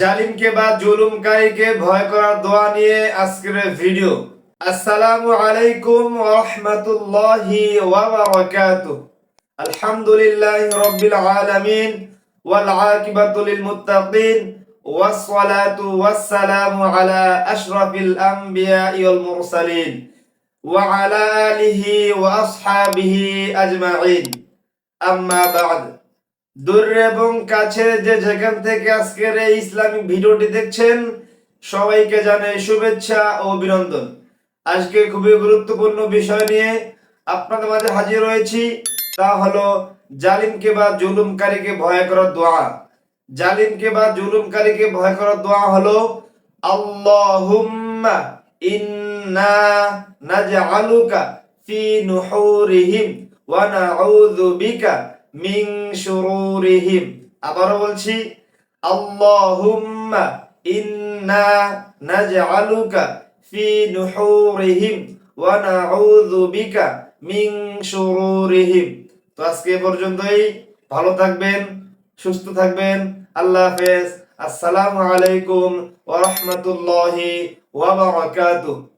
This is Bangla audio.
জালিমকে বা জুলুমকারীকে ভয় করার দোয়া নিয়ে আজকের ভিডিও আসসালামু আলাইকুম ওয়া রাহমাতুল্লাহি ওয়া বারাকাতুহু আলহামদুলিল্লাহি রাব্বিল আলামিন ওয়াল আকিবাতু লিল মুত্তাকিন والصلاة والسلام على أشرف الأنبياء والمرسلين وعلى آله وأصحابه أجمعين أما بعد দূর এবং কাছে যে যেখান থেকে আজকের এই ইসলামিক ভিডিওটি দেখছেন, সবাইকে জানাই শুভেচ্ছা ও অভিনন্দন। আজকে খুবই গুরুত্বপূর্ণ বিষয় নিয়ে আপনাদের মাঝে হাজির হয়েছি, তা হলো জালিমকে বা জুলুমকারীকে ভয় করার দোয়া। জালিমকে বা জুলুমকারীকে ভয় করার দোয়া হলো, আল্লাহুম্মা ইন্না নাজআলুকা ফি নুহুরিহিম ওয়া নাউযু বিকা মিন শুরুরিহিম। আবারও বলছি, আল্লাহুম্মা ইন্না নাজআলুকা ফি নুহুরিহিম ওয়া নাউযু বিকা মিন শুরুরিহিম। তো আজকে পর্যন্তই। ভালো থাকবেন, সুস্থ থাকবেন। আল্লাহ হাফেজ। আসসালামু আলাইকুম ওয়া রাহমাতুল্লাহি ওয়া বারাকাতুহু।